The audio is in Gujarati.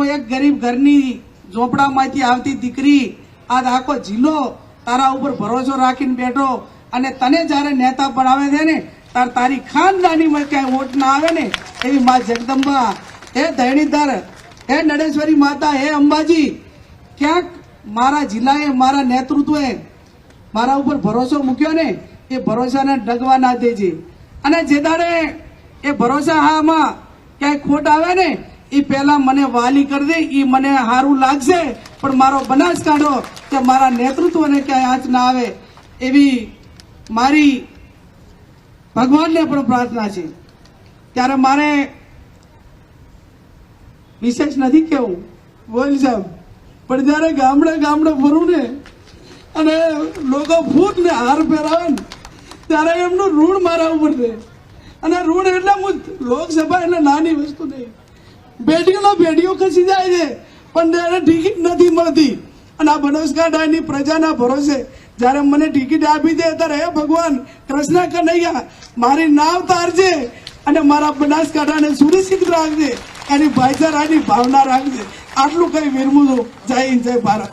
કોઈ એક ગરીબ ઘરની ઝોપડામાંથી આવતી દીકરી આજ આખો જિલ્લો તારા ઉપર ભરોસો રાખીને બેઠો અને તને જ્યારે નેતા બનાવે છે ને, તાર તારી ખાનદાનીમાં ક્યાંય વોટ ના આવે ને, એવી મા જગદંબા, હે ધૈણીધર હે નડેશ્વરી માતા, હે અંબાજી, ક્યાંક મારા જિલ્લાએ મારા નેતૃત્વએ મારા ઉપર ભરોસો મૂક્યો ને, એ ભરોસાને ડગવા ના દેજે. અને જે દાડે એ ભરોસા હામાં ક્યાંય ખોટ આવે ને એ પહેલા મને વાલી કરી દે એ મને સારું લાગશે, પણ મારો બનાસકાંઠો કે મારા નેતૃત્વને ક્યાંય આંચ ના આવે એવી મારી ભગવાનને પણ પ્રાર્થના છે. ત્યારે મારે વિશેષ નથી કેવું. બોલ સાહેબ. પણ જ્યારે ગામડે ગામડે ફરું ને, અને લોકો ફૂટ ને હાર પહેરાવે ને, ત્યારે એમનું ઋણ મારા ઉપર છે. અને ઋણ એટલે હું લોકસભા એટલે નાની વસ્તુ નહીં. પેઢીઓનો પેઢીઓ ખસી જાય છે. પણ ત્યારે ટિકિટ નથી મળતી. અને આ બનાસકાંઠાની પ્રજાના ભરોસે જ્યારે મને ટિકિટ આપી દે ત્યારે હે ભગવાન, કૃષ્ણ કનૈયા, મારી નાવ તારજે અને મારા બનાસકાંઠાને સુરક્ષિત રાખજે. એની ભાઈચારાની ભાવના રાખજે. આટલું કઈ વિરમું છું જય હિન્દ, જય ભારત.